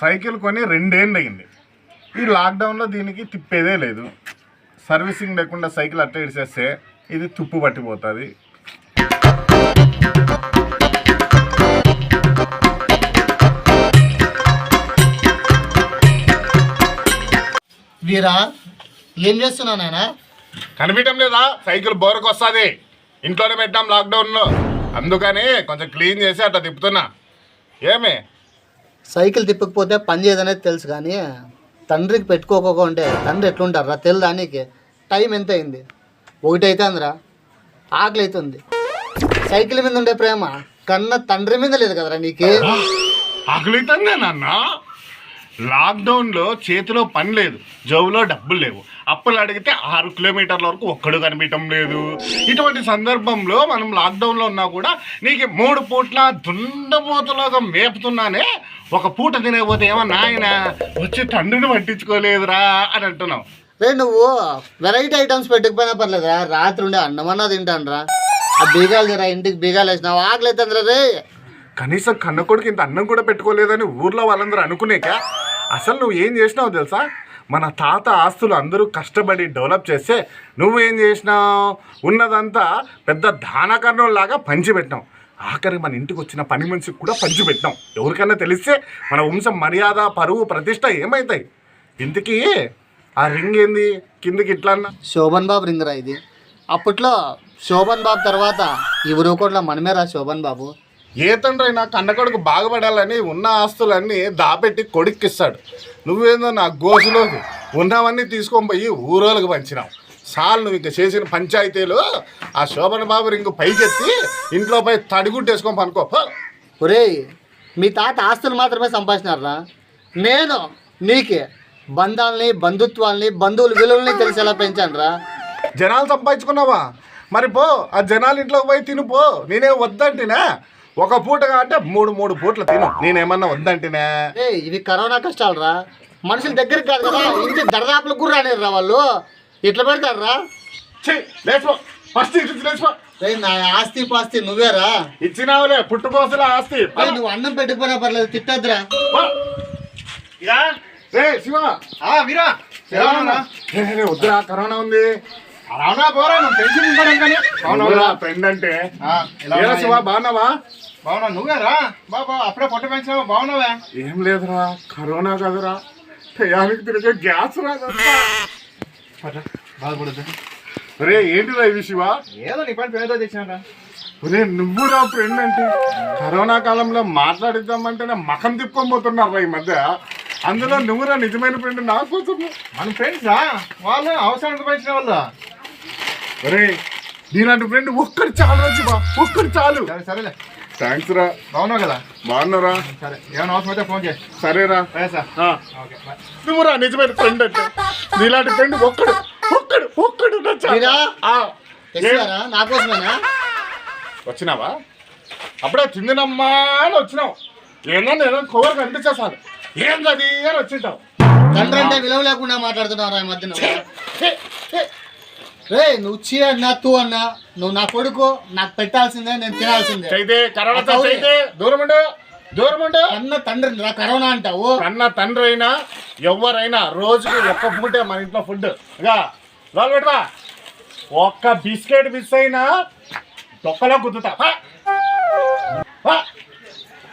Cycle కొని రెండేళ్ళు అయింది ఈ లాక్డౌన్లో దీనికి తిప్పేదే లేదు. సర్వీసింగ్ లేకుండా సైకిల్ అట్ట ఇడిచేస్తే ఇది తుప్పు పట్టిపోతుంది. వీరా ఏం చేస్తున్నావు నాయనా? కనిపించడం లేదా? సైకిల్ బోరకు వస్తుంది ఇంట్లోనే పెట్టాం లాక్డౌన్లో. అందుకని కొంచెం క్లీన్ చేసి అట్లా తిప్పుతున్నా. ఏమి? సైకిల్ తిప్పకపోతే పని చేయదనేది తెలుసు కానీ తండ్రికి పెట్టుకోకుండా తండ్రి ఎట్లుంటారా తెలుదా టైం ఎంత అయింది ఒకటి అవుతుందిరా ఆకలి అవుతుంది సైకిల్ మీద ఉండే ప్రేమ కన్న తండ్రి మీద లేదు కదరా నీకు? ఆకలితంగా నాన్న. లాక్డౌన్లో చేతిలో పని లేదు జోబులో డబ్బులు లేవు. అప్పులు అడిగితే ఆరు కిలోమీటర్ల వరకు ఒక్కడు కనిపించడం లేదు. ఇటువంటి సందర్భంలో మనం లాక్డౌన్లో ఉన్నా కూడా నీకు మూడు పూట్ల దుండమూతలాగా మేపుతున్నానే ఒక పూట తినకపోతే ఏమో నాయన వచ్చి తండ్రిని పట్టించుకోలేదురా అని అంటున్నావు. రే నువ్వు వెరైటీ ఐటమ్స్ పెట్టకపోయినా పర్లేదురా. రాత్రి ఉండే అన్నమన్నా తింటానురా. ఆ బీగాలు తీరా ఇంటికి బీగాలు వేసినావు? ఆకలి అవుతుందిరా రే. కనీసం కన్న కొడుకు ఇంత అన్నం కూడా పెట్టుకోలేదని ఊర్లో వాళ్ళందరూ అనుకునేక? అసలు నువ్వు ఏం చేసినావు తెలుసా? మన తాత ఆస్తులు అందరూ కష్టపడి డెవలప్ చేస్తే నువ్వేం చేసినావు? ఉన్నదంతా పెద్ద దానకర్ణంలాగా పంచిపెట్టినావు. ఆఖరి మన ఇంటికి వచ్చిన పని మనిషికి కూడా పంచిపెట్టినాం ఎవరికైనా తెలిస్తే మన వంశం మర్యాద పరువు ప్రతిష్ట ఏమవుతాయి ఇంతకీ ఆ రింగ్ ఏంది? కిందకి ఇట్లా అన్న. శోభన్ బాబు రింగరా ఇది. అప్పట్లో శోభన్ బాబు తర్వాత ఈ ఊరుకోట్లో మనమేరా శోభన్ బాబు? ఏ తండ్రి అయినా కన్నకొడుకు బాగుపడాలని ఉన్న ఆస్తులన్నీ దాపెట్టి కొడుక్కిస్తాడు. నువ్వేందో నా గోసులోకి ఉన్నవన్నీ తీసుకొని పోయి ఊరోళ్ళకి పంచినావు. సాల్ నువ్వు ఇంకా చేసిన పంచాయతీలు ఆ శోభన బాబు రింగు పైకెత్తి ఇంట్లో పోయి తడిగుడ్డు వేసుకొని పనుకో. పో. ఒరేయ్ మీ తాత ఆస్తులు మాత్రమే సంపాదించినారా నేను నీకే బంధాలని బంధుత్వాల్ని బంధువుల విలువల్ని తెలిసేలా పెంచానురా. జనాలు సంపాదించుకున్నావా? మరి పో ఆ జనాలు ఇంట్లోకి పోయి తిను పో. నేనే వద్దంటినా? ఒక పూటగా అంటే మూడు మూడు పూటలు తిను. నేనేమన్నా వద్దంటినా. ఏ ఇవి కరోనా కష్టాలురా. మనుషుల దగ్గరికి కాదు కదా ఇంటి దరదాపులకు కూడా రానిర్రా వాళ్ళు. ఇట్లా పెడతారా లేచిపో. ఫస్ట్ లేచిపో. నా ఆస్తి పాస్తి నువ్వేరా? ఇచ్చినావులే పుట్టుకోసల ఆస్తి. నువ్వు అన్నం పెట్టుకున్నా పర్లేదు తిట్టద్దురా. పో. రే శివ. వీరా కరోనా రే, రే, వద్దురా కరోనా ఉంది. రావనా పోరా నువ్వు టెన్షన్ కానీ. అవునవురా ఫ్రెండ్ అంటే. శివ బాగున్నావా? బాగున్నా నువ్వేరా? బాబా అప్పుడే పొట్ట పెంచావు? బాగున్నావా ఏం లేదురా కరోనా కదరా. టయానికి తిరిగే గ్యాస్ రాదరా బాధపడద్దు. రే ఏంటిరా ఇది శివ ఏదో నీ పని పేరుతో తెచ్చినారా ఒరే నువ్వు రా ఫ్రెండ్ అంటే. కరోనా కాలంలో మాట్లాడిద్దామంటేనే మకం తిప్పుకొని పోతున్నారు ఈ మధ్య. అందులో నువ్వురా నిజమైన ఫ్రెండ్ నా కోసం మన ఫ్రెండ్సా? వాళ్ళు అవసరానికి పెంచిన వాళ్ళు. ఒరే నీలాంటి ఫ్రెండ్ ఒక్కడు చాలు రా శివ. ఒక్కడు చాలు. సరే సరేలే. థ్యాంక్స్ రా. బాగున్నావు కదా? బాగున్నారా? సరే ఏమైనా అవసరం అయితే ఫోన్ చేయి. సరేరా. పైసా ఆ. Okay bye. నువ్వురా నిజమైన ఫ్రెండ్ అంటే. నీలాంటి ఫ్రెండ్ ఒక్కడు ఒక్కడు ఒక్కడు నా కోసమేనా? వచ్చినావా? అప్పుడే తిందినమ్మా అని వచ్చినావు. ఏమన్నా నేను కోరు కనిపించేసాను ఏం చది అని వచ్చింటావు. తండ్రి అంటే విలువ లేకుండా మాట్లాడుతున్నారా ఈ మధ్యన. రే నువ్వు చీ అన్నా తూ అన్నా నువ్వు నా కొడుకు నాకు పెట్టాల్సిందే నేను తినాల్సిందే. చైతే కరోనా అవును. చైతే దూరం ఉండు దూరం ఉండు అన్న తండ్రి రా కరోనా అంటావు. కన్న తండ్రి అయినా ఎవరైనా రోజుకి ఒక్క పూటే మన ఇంట్లో ఫుడ్. ఇక లోపల పెట్టవా ఒక్క బిస్కెట్ మిస్ అయినా తొక్కలో గుద్దుతా. పా. పా.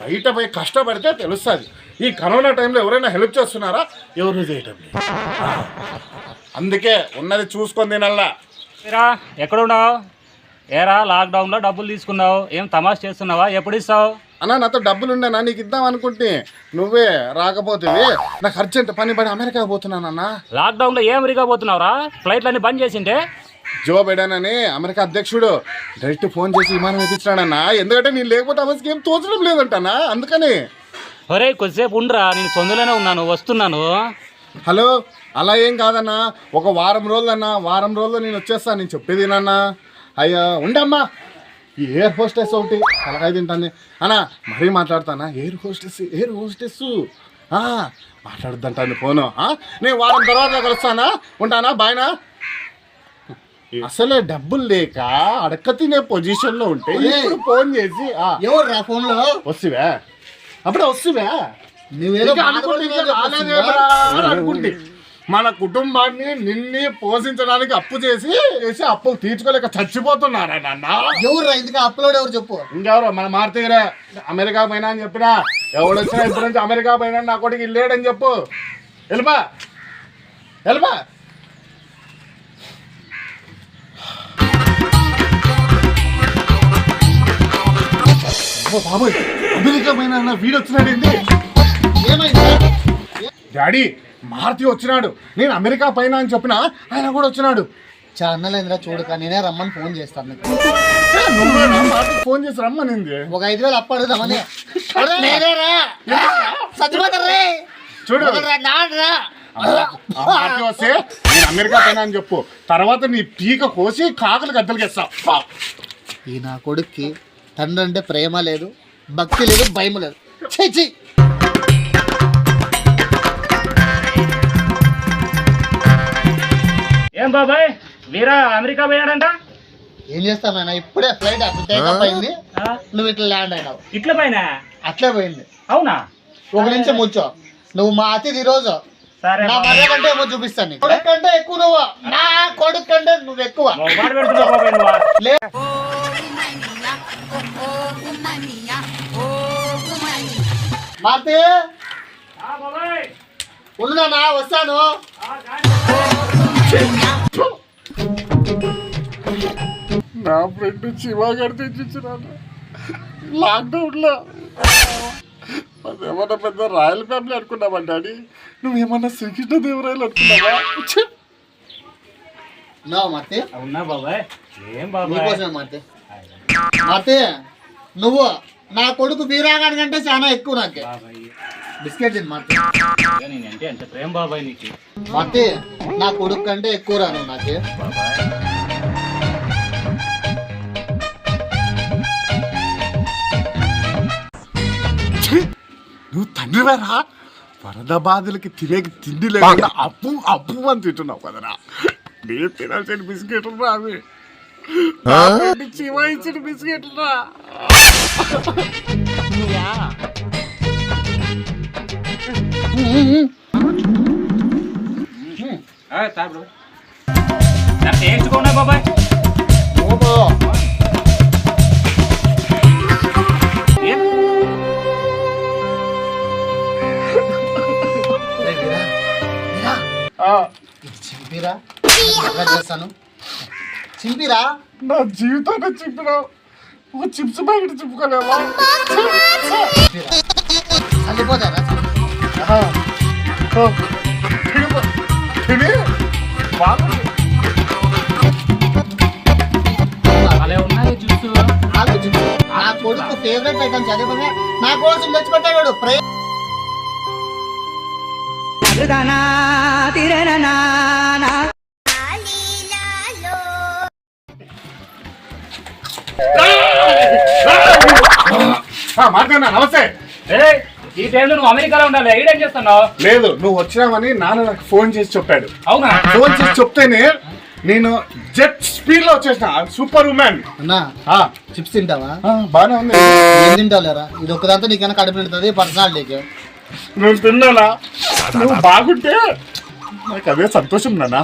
బయట పోయి కష్టపడితే తెలుస్తుంది. ఈ కరోనా టైంలో ఎవరైనా హెల్ప్ చేస్తున్నారా? ఎవరు చేయటం లేదు. అందుకే ఉన్నది చూసుకొని తినల్లా ఏరా ఎక్కడున్నావు? ఏరా లాక్డౌన్లో డబ్బులు తీసుకున్నావు? ఏం తమాష్ చేస్తున్నావా? ఎప్పుడు ఇస్తావు? అన్నా నాతో డబ్బులు ఉండేనా నీకు ఇద్దాం అనుకుంటే. నువ్వే రాకపోతేవి. నాకు అర్జెంట్ పని పడి అమెరికా పోతున్నానన్నా లాక్డౌన్లో ఏం రిగబోతున్నావురా ఫ్లైట్లన్నీ బంద్ చేసింటే? జో బైడెన్ అని అమెరికా అధ్యక్షుడు డైరెక్ట్ ఫోన్ చేసి విమానం వేయించినాడన్నా ఎందుకంటే నేను లేకపోతే అమెరికా ఏం తోచడం లేదంటనా అందుకని. ఒరే కొద్దిసేపు ఉండరా నేను సొందులోనే ఉన్నాను వస్తున్నాను. హలో? అలా ఏం కాదన్నా. ఒక వారం రోజులన్నా వారం రోజులు నేను వచ్చేస్తాను నేను చెప్పేది నాన్న అయ్యా ఉండమ్మా. ఈ ఎయిర్ హోస్టెస్ ఒకటి తలకాయ తింటాను అన్నా మరీ మాట్లాడతానా? Air hostess air hostess. మాట్లాడుద్దంటాను phone? నేను వారం తర్వాత కలుస్తానా? ఉంటానా? బాయ్నా అసలే డబ్బులు లేక అడక్క తినే పొజిషన్లో ఉంటే ఒరేయ్. ఇప్పుడు ఫోన్ చేసి ఆ, ఎవరు రా ఫోన్లో వస్తువా. అప్పుడే వస్తువా. నువ్వేదో అనుకుంటే. మన కుటుంబాన్ని నిన్ని పోషించడానికి అప్పు చేసి చేసి అప్పులు తీర్చుకోలేక చచ్చిపోతున్నారా నాన్న? ఎవరు ఇందుకు అప్లోడ్ ఎవరు చెప్పు? ఇంకెవరు? మన మారుతీరే అమెరికా పోయినా అని చెప్పినా ఎవడు వచ్చినా ఇప్పుడు నుంచి అమెరికా పోయినా నా కొడుకు ఇల్లేడని చెప్పు. వెళ్ళిపా అబ్బో బాబోయ్ అమెరికా పోయినా వీడు ఏమైంది? డాడీ మారుతి వచ్చినాడు. నేను అమెరికా పైన అని చెప్పినా ఆయన కూడా వచ్చినాడు. ఛానల్ చూడక నేనే రమ్మని ఫోన్ చేస్తాను నీకు. ఫోన్ చేసి రమ్మనింది. ఒక ఐదు వేలు అప్పు అడుగుదామని నేనేరా సత్యపోతారు చూడు. ఆ వస్తే నేను అమెరికా పైన అని చెప్పు. తర్వాత నీ పీక కోసి కాకలు గద్దలకేస్తా ఈ నా కొడుక్కి తండ్రి అంటే ప్రేమ లేదు భక్తి లేదు భయం లేదు. ఛీ, ఛీ. ఏం బాబాయ్? వీరా అమెరికా పోయాడంట? ఏం చేస్తావు నాయన? ఇప్పుడే ఫ్లైట్ అప్పుడు అయింది. నువ్వు ఇట్లా ల్యాండ్ అయినావు. ఇట్ల పైన అట్లే పోయింది. అవునా? ఒక నిమిషం కూర్చో. నువ్వు మా అతిథి రోజు. సరే నా మర్యాద కంటే ఏమో చూపిస్తాను నీకు. కొడుకు కంటే ఎక్కువ నువ్వు. నా కొడుకు కంటే నువ్వు ఎక్కువ. మొబైల్ పెడుతున్నావు బాబాయ్ నువ్వు. లే. మార్తి. ఆ, బాబాయ్. ఉండునా వస్తాను. నా ఫ్రెండ్ శివ గారు తెచ్చిచ్చినాడు లాక్డౌన్లో. అదేమన్నా పెద్ద రాయల్ ఫ్యామిలీ అనుకున్నావా డాడీ? నువ్వేమన్నా శ్రీకృష్ణదేవరాయలు అనుకున్నావా? ఛీ! నా మార్తి అవునా బాబాయ్. ఏం బాబాయ్? నీకోసమే మార్తి మార్తి నువ్వు నా కొడుకు వీరాగాడి కంటే చాలా ఎక్కువ నాకే. బాబాయ్ బిస్కెట్ తిని నేనంటే ప్రేమ బాబాయ్ నీకు? నా కొడుకు కంటే ఎక్కువ రా నువ్వు నాకే. బాబాయ్ ఛీ! నువ్వు తండ్రివేరా వరద బాధలకి తినేకి తిండి లేకుండా అప్పు అప్పు అని తింటున్నావు కదరా. నేను తినాల్సిన బిస్కెట్లు రా అవి. నా ఫ్రెండ్ శివ ఇచ్చిన బిస్కెట్లు రా. ఆ, తా బ్రో. సరే చేయించుకోండి బాబాయ్. చింపిరా? చేస్తాను. చింపిరా? నా జీవితాన్ని చింపినావు ఒక చిప్స్ ప్యాకెట్ చింపుకోలేవా? చింపిరా. చల్లిపోతారా ఆ, ఉన్నాయి జ్యూస్ నా కొడుకు ఫేవరెట్ ఐటమ్ చదివే నా కోసం తెచ్చిపెట్టాడు మాట్లాడినా నమస్తే ఈ టైంలో నువ్వు అమెరికాలో ఉండాలి. ఈడేం చేస్తున్నావు? లేదు నువ్వు వచ్చినావని నాన్న నాకు ఫోన్ చేసి చెప్పాడు. అవునా? ఫోన్ చేసి చెప్తేనే నేను జెట్ స్పీడ్లో వచ్చేసిన. సూపర్ ఉమెన్ అన్నా చిప్స్ తింటావా? బానే ఉంది. ఏం తింటావు లేరా ఇది ఒక్కదంతా నీకైనా కడుపు నిండుతుంది పర్సనాలిటీకి నువ్వు తిన్నానా? నువ్వు బాగుంటే నాకు అదే సంతోషం నాన్న.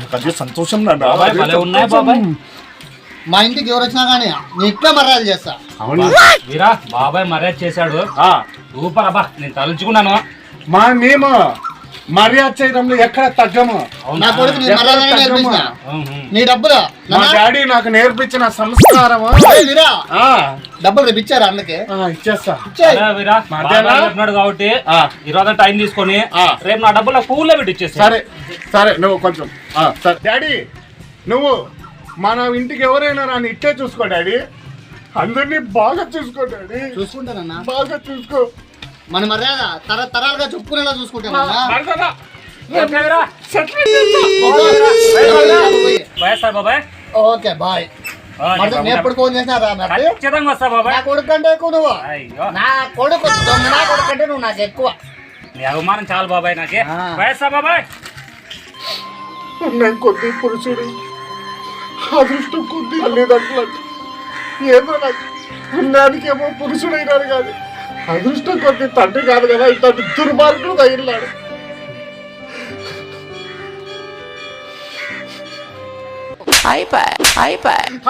నాకు అదే సంతోషం నాన్న. బాబాయ్, అదే భలే ఉన్నాయి సంతోషం. బాబాయ్. మా ఇంటికి ఎవరు వచ్చినా కానీ నీ ఇట్లా మర్యాద చేస్తా. వీరా బాబాయ్ మర్యాద చేశాడు. ఆ, సూపర్ అబ్బా నేను తలుచుకున్నాను. మా మేము మర్యాద చేయడంలో ఎక్కడ తగ్గము? నా కొడుకు నీ ఎక్కడ మర్యాద తగ్గము? నేర్పించిన ఉహు. నీ డబ్బులు మా డాడీ నాకు నేర్పించిన సంస్కారం వీరా డబ్బులు రేపు ఇచ్చారా అందుకే ఇచ్చేస్తా. చెప్పినాడు కాబట్టి ఆ. ఈ రోజు టైం తీసుకొని ఆ. రేపు నా డబ్బులు పూల్లో పెట్టి ఇచ్చేసి సరే సరే నువ్వు కొంచెం ఆ, సరే. డాడీ నువ్వు మన ఇంటికి ఎవరైనా నన్ను ఇట్టే చూసుకో డాడీ. అందరినీ బాగా చూసుకో డాడీ చూసుకుంటానన్నా బాగా చూసుకో మన మర్యాద తర తరాలుగా చెప్పుకునేలా మరదలా, ఓకే వీరా సెటిల్ చేస్తా. పోయేస్తా బాబాయ్ ఓకే బాయ్ నేను. ఎప్పుడు ఫోన్ ఖచ్చితంగా వస్తా నా బాబాయ్ కొడుకు కంటే ఎక్కువ నువ్వు అయ్యో నా కొడుకు దొంగ నా కొడుకు కంటే నువ్వు నాకు ఎక్కువ నీ అవమానం చాలు బాబాయ్ నాకే. పోయేస్తా బాబాయ్ నేను కొద్ది పురుషుడు అదృష్టం కొద్ది తల్లిదండ్రులు ఏదో నాకు పుణ్యానికేమో పురుషుడైనాడు కానీ అదృష్టం కొద్ది తండ్రి కాదు కదా ఇట్లాంటి దుర్మార్గుడు తగిలినాడు.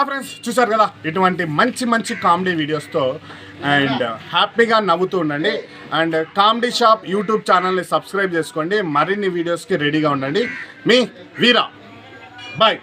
ఫ్రెండ్స్ చూసారు కదా ఇటువంటి మంచి మంచి కామెడీ వీడియోస్తో అండ్ హ్యాపీగా నవ్వుతూ ఉండండి. అండ్ కామెడీ షాప్ యూట్యూబ్ ఛానల్ని సబ్స్క్రైబ్ చేసుకోండి. మరిన్ని వీడియోస్కి రెడీగా ఉండండి. మీ వీరా. బాయ్.